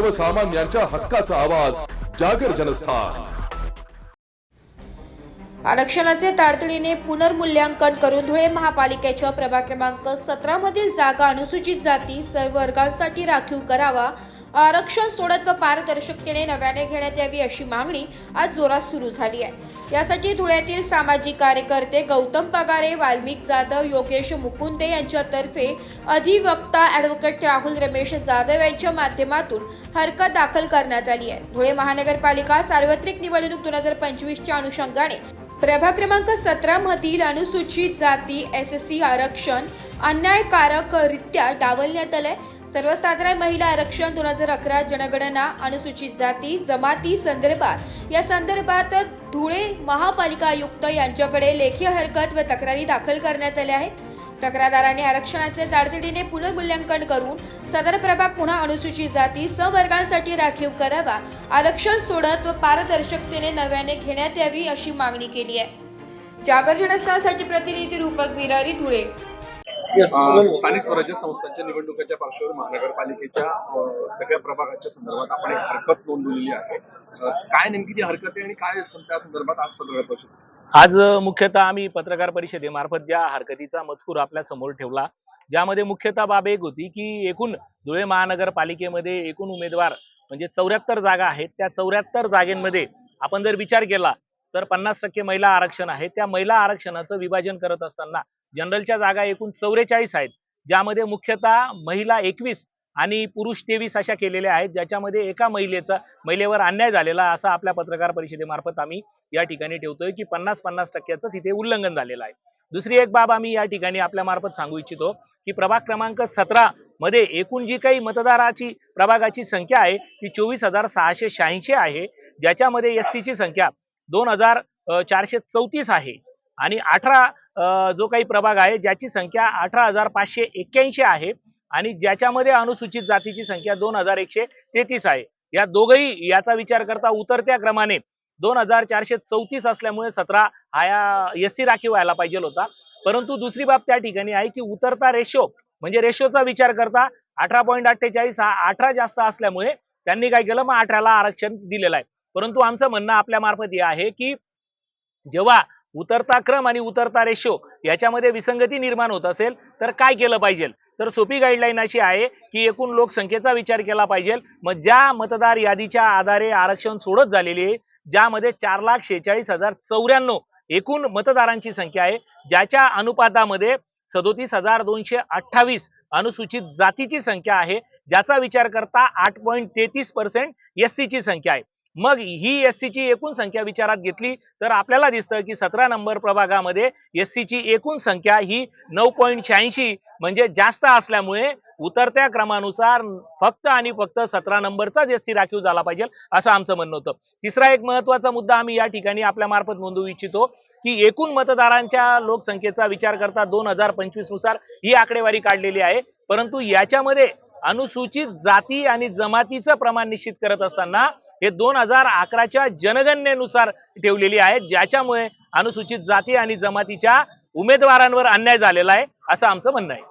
सर्वसामान्यांच्या हक्काचा आवाज जागर जनस्थान. आरक्षणाचे तातडीने पुनर्मूल्यांकन करून धुळे महापालिकेच्या प्रभाग क्रमांक सतरा मधील जागा अनुसूचित जाती सर्व वर्गांसाठी राखीव करावा आरक्षण सोडत व पारदर्शकतेने नव्याने घेण्यात यावी अशी मागणी आज जोरात सुरू झाली आहे. यासाठी धुळ्यातील सामाजिक कार्यकर्ते गौतम पगारे वाल्मिक जाधव योगेश मुकुंदे यांच्यातर्फे अधिवक्ता ॲडव्होकेट राहुल रमेश जाधव यांच्या माध्यमातून हरकत दाखल करण्यात आली आहे. धुळे महानगरपालिका सार्वत्रिक निवडणूक दोन हजार पंचवीसच्या अनुषंगाने प्रभाग क्रमांक सतरा मधील अनुसूचित जाती एस एस सी आरक्षण अन्यायकारकरित्या डावलण्यात आलंय. सर्वसाधारण महिला आरक्षण दोन हजार अकरा जनगणना अनुसूचित जाती जमाती संदर्भात. या संदर्भात धुळे महापालिका आयुक्त यांच्याकडे लेखी हरकत व तक्रारी दाखल करण्यात आल्या आहेत. तक्रारदाराने आरक्षणाचे तातडीने पुनर्मूल्यांकन करून सदर प्रभाग पुन्हा अनुसूचित जाती संवर्गांसाठी राखीव करावा आरक्षण सोडत व पारदर्शकतेने नव्याने घेण्यात यावी अशी मागणी केली आहे. जागर जनस्थानासाठी प्रतिनिधी रूपक विरारी धुळे. अ, स्थानिक स्वराज्य संस्थांच्या निवडणुकीच्या पार्श्वभूमीवर महानगरपालिकेच्या अ, सगळ्या प्रभागाच्या संदर्भात आपण एक हरकत नोंदवलेली आहे. अ, काय नेमकी ती हरकत आहे आणि काय सं- त्या संदर्भात आज पत्रकार परिषद आज अ, मुख्यतः आम्ही पत्रकार परिषदेमार्फत ज्या हरकतीचा मजकूर आपल्यासमोर ठेवला ज्यामध्ये मुख्यतः बाब एक होती की एकूण धुळे महानगरपालिकेमध्ये एकूण उमेदवार म्हणजे चौऱ्याहत्तर जागा आहेत. त्या चौऱ्याहत्तर जागेमध्ये आपण जर विचार केला तर पन्नास टक्के महिला आरक्षण आहे. त्या महिला आरक्षणाचं विभाजन करत असताना जनरलच्या जागा एकूण चौवेचाळीस आहेत. ज्यामध्ये मुख्यतः महिला एकवीस आणि पुरुष तेवीस अशा केलेल्या आहेत ज्याच्यामध्ये एका महिलेचा महिलेवर अन्याय झालेला असा आपल्या पत्रकार परिषदेमार्फत आम्ही या ठिकाणी ठेवतोय की पन्नास पन्नास टक्क्याचं तिथे उल्लंघन झालेलं आहे. दुसरी एक बाब आम्ही या ठिकाणी आपल्या मार्फत सांगू इच्छितो की प्रभाग क्रमांक सतरा मध्ये एकूण जी काही मतदाराची प्रभागाची संख्या आहे ती चोवीस हजार सहाशे शहाऐंशी आहे. ज्याच्यामध्ये एस ची संख्या दोन हजार चारशे चौतीस आहे. आणि अठरा जो काही प्रभाग आहे ज्याची संख्या अठरा हजार पाचशे एक्क्याऐंशी आहे आणि ज्याच्यामध्ये अनुसूचित जातीची संख्या दोन हजार एकशे तेहतीस आहे. या दोघही याचा विचार करता उतरत्या क्रमाने दोन हजार चारशे चौतीस असल्यामुळे सतरा हा या एस सी राखीव व्हायला पाहिजे होता. परंतु दुसरी बाब त्या ठिकाणी आहे की उतरता रेशो म्हणजे रेशोचा विचार करता अठरा पॉईंट अठ्ठेचाळीस हा अठरा जास्त असल्यामुळे त्यांनी काय केलं? मग अठराला आरक्षण दिलेलं आहे. परंतु आमचं म्हणणं आपल्या मार्फत हे आहे की जेव्हा उतरता क्रम आणि उतरता रेशो याच्यामध्ये विसंगती निर्माण होत असेल तर काय केलं पाहिजे? तर सोपी गाईडलाईन अशी आहे की एकूण लोकसंख्येचा विचार केला पाहिजे. मग ज्या मतदार यादीच्या आधारे आरक्षण सोडत झालेली आहे ज्यामध्ये चार लाख शेहेचाळीस हजार चौऱ्याण्णव एकूण मतदारांची संख्या आहे ज्याच्या अनुपातामध्ये सदोतीस हजार दोनशे अठ्ठावीस अनुसूचित जातीची संख्या आहे ज्याचा विचार करता आठ पॉईंट तेहतीस पर्सेंट एस ची संख्या आहे. मग ही एस ची एकूण संख्या विचारात घेतली तर आपल्याला दिसतं की सतरा नंबर प्रभागामध्ये एस ची एकूण संख्या ही नऊ पॉईंट शहाऐंशी म्हणजे जास्त असल्यामुळे उतरत्या क्रमानुसार फक्त आणि फक्त सतरा नंबरचाच एस सी राखीव झाला पाहिजे असं आमचं म्हणणं होतं. तिसरा एक महत्त्वाचा मुद्दा आम्ही या ठिकाणी आपल्या मार्फत नोंदवू इच्छितो की एकूण मतदारांच्या लोकसंख्येचा विचार करता दोन हजार पंचवीसनुसार ही आकडेवारी काढलेली आहे. परंतु याच्यामध्ये अनुसूचित जाती आणि जमातीचं प्रमाण निश्चित करत असताना हे दोन हजार अकराच्या जनगणनेनुसार ठेवलेली आहे ज्याच्यामुळे अनुसूचित जाती आणि जमातीच्या उमेदवारांवर अन्याय झालेला आहे असं आमचं म्हणणं आहे.